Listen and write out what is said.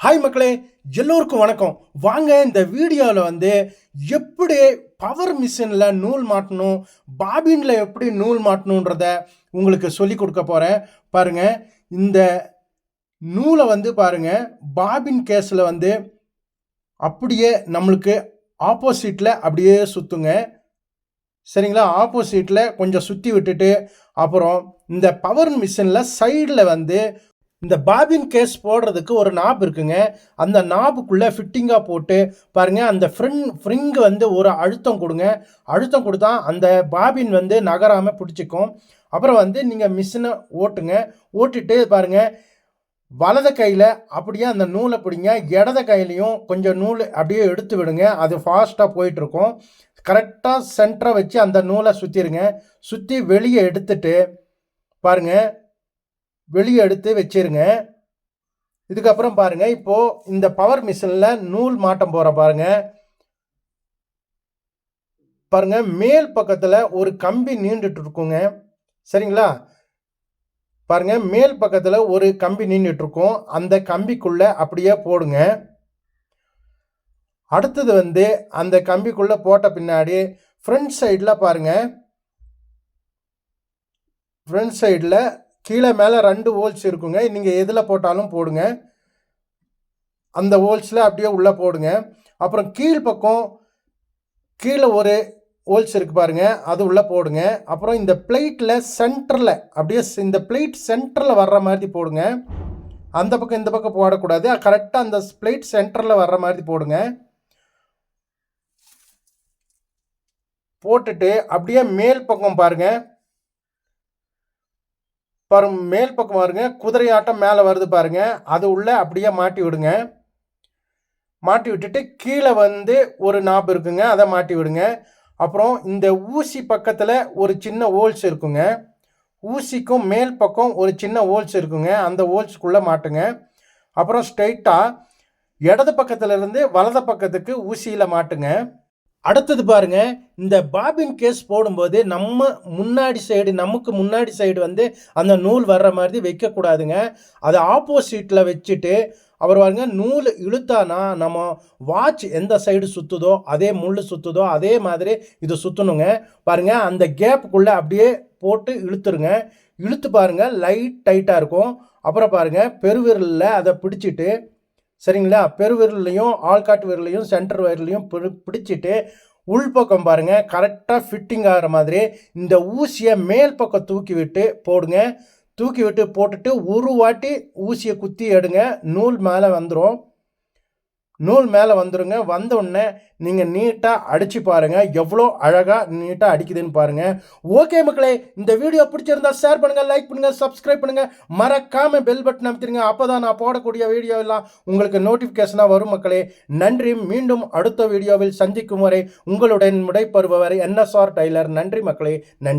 Hi மக்களே எல்லோருக்கும் வணக்கம். வாங்க இந்த வீடியோவில் வந்து எப்படி பவர் மிஷினில் நூல் மாட்டணும் பாபினில் எப்படி நூல் மாட்டணுன்றத உங்களுக்கு சொல்லி கொடுக்க போகிறேன் பாருங்க இந்த நூலை வந்து பாருங்கள் பாபின் கேஸில் வந்து அப்படியே நம்மளுக்கு ஆப்போசிட்டில் அப்படியே சுற்றுங்க சரிங்களா? ஆப்போசிட்டில் கொஞ்சம் சுற்றி விட்டுட்டு அப்புறம் இந்த பவர் மிஷினில் சைடில் வந்து இந்த பாபின் கேஸ் போடுறதுக்கு ஒரு நாப் இருக்குங்க. அந்த நாபுக்குள்ளே ஃபிட்டிங்காக போட்டு பாருங்கள் அந்த ஃப்ரிங் ஃப்ரிங் வந்து ஒரு அழுத்தம் கொடுங்க. அழுத்தம் கொடுத்தா அந்த பாபின் வந்து நகராமல் பிடிச்சிக்கும். அப்புறம் வந்து நீங்கள் மிஷினை ஓட்டுங்க. ஓட்டிட்டு பாருங்கள் வலது கையில் அப்படியே அந்த நூலை பிடிங்க. இடது கையிலையும் கொஞ்சம் நூல் அப்படியே எடுத்து விடுங்க. அது ஃபாஸ்ட்டாக போயிட்டுருக்கும். கரெக்டாக சென்டரை வச்சு அந்த நூலை சுற்றிடுங்க சுற்றி வெளியே எடுத்துட்டு பாருங்க வெளியே எடுத்து வச்சிருங்க. இதுக்கப்புறம் பாருங்கள் இப்போது இந்த பவர் மிஷினில் நூல் மாட்டம் போகிற பாருங்க. பாருங்கள் மேல் பக்கத்தில் ஒரு கம்பி நீண்டுட்டு இருக்குங்க. சரிங்களா? பாருங்க மேல் பக்கத்தில் ஒரு கம்பி நின்றுட்டுருக்கோம் அந்த கம்பிக்குள்ளே அப்படியே போடுங்க. அடுத்தது வந்து அந்த கம்பிக்குள்ளே போட்ட பின்னாடி ஃப்ரண்ட் சைடில் பாருங்கள் ஃப்ரண்ட் சைடில் கீழே மேலே ரெண்டு ஹோல்ஸ் இருக்குங்க. நீங்கள் எதில் போட்டாலும் போடுங்க. அந்த ஹோல்ஸில் அப்படியே உள்ளே போடுங்க. அப்புறம் கீழ் பக்கம் கீழே ஒரு ஹோல்ஸ் இருக்கு பாருங்க. அது உள்ளே போடுங்க. அப்புறம் இந்த பிளேட்டில் சென்டரில் அப்படியே இந்த பிளேட் சென்டரில் வர்ற மாதிரி போடுங்க. அந்த பக்கம் இந்த பக்கம் போடக்கூடாது. கரெக்டாக அந்த பிளேட் சென்டரில் வர்ற மாதிரி போடுங்க. போட்டுட்டு அப்படியே மேல் பக்கம் பாருங்கள் பாருங்க மேல் பக்கம் பாருங்க குதிரை ஆட்டம் மேலே வருது பாருங்க. அது உள்ளே அப்படியே மாட்டி விடுங்க. மாட்டி விட்டுட்டு கீழே வந்து ஒரு நாப் இருக்குங்க அதை மாட்டி விடுங்க. அப்புறம் இந்த ஊசி பக்கத்தில் ஒரு சின்ன ஹோல்ஸ் இருக்குங்க. ஊசிக்கும் மேல் பக்கம் ஒரு சின்ன ஹோல்ஸ் இருக்குங்க அந்த ஹோல்ஸ்க்குள்ளே மாட்டுங்க. அப்புறம் ஸ்ட்ரைட்டாக இடது பக்கத்துலேருந்து வலது பக்கத்துக்கு ஊசியில் மாட்டுங்க. அடுத்தது பாருங்க இந்த பாபின் கேஸ் போடும்போது நம்ம முன்னாடி சைடு நமக்கு முன்னாடி சைடு வந்து அந்த நூல் வர்ற மாதிரி வைக்கக்கூடாதுங்க. அதை ஆப்போசிட்டில் வச்சுட்டு அவர் பாருங்க நூல் இழுத்தானா நம்ம வாட்ச் எந்த சைடு சுற்றுதோ அதே முள் சுற்றுதோ அதே மாதிரி இது சுற்றணுங்க பாருங்க அந்த கேப்புக்குள்ளே அப்படியே போட்டு இழுத்துருங்க. இழுத்து பாருங்க லைட் டைட்டாக இருக்கும். அப்புறம் பாருங்க பெருவிரலில் அதை பிடிச்சிட்டு சரிங்களா? பெருவிரல்லையும் ஆள்காட்டு விரலையும் சென்டர் விரலையும் பிடி பிடிச்சிட்டு உள்பக்கம் பாருங்கள் கரெக்டாக ஃபிட்டிங் ஆகிற மாதிரி இந்த ஊசியை மேல் பக்கம் தூக்கி விட்டு போடுங்க. தூக்கி விட்டு போட்டுட்டு ஒரு வாட்டி ஊசியை குத்தி எடுங்க. நூல் மேலே வந்துடும் நூல் மேலே வந்துடுங்க வந்த உடனே நீங்கள் நீட்டாக அடித்து பாருங்கள் எவ்வளோ அழகாக நீட்டாக அடிக்குதுன்னு பாருங்கள் ஓகே மக்களே இந்த வீடியோ பிடிச்சிருந்தா ஷேர் பண்ணுங்கள் லைக் பண்ணுங்கள் சப்ஸ்கிரைப் பண்ணுங்கள் மறக்காமல் பெல் பட்டன் அமைத்திருங்க. அப்போ தான் நான் போடக்கூடிய வீடியோ எல்லாம் உங்களுக்கு நோட்டிஃபிகேஷனாக வரும் மக்களே. நன்றி. மீண்டும் அடுத்த வீடியோவில் சந்திக்கும் வரை உங்களுடன் முடைப்பருபவர் என்எஸ்ஆர் டைலர் நன்றி மக்களே. நன்றி.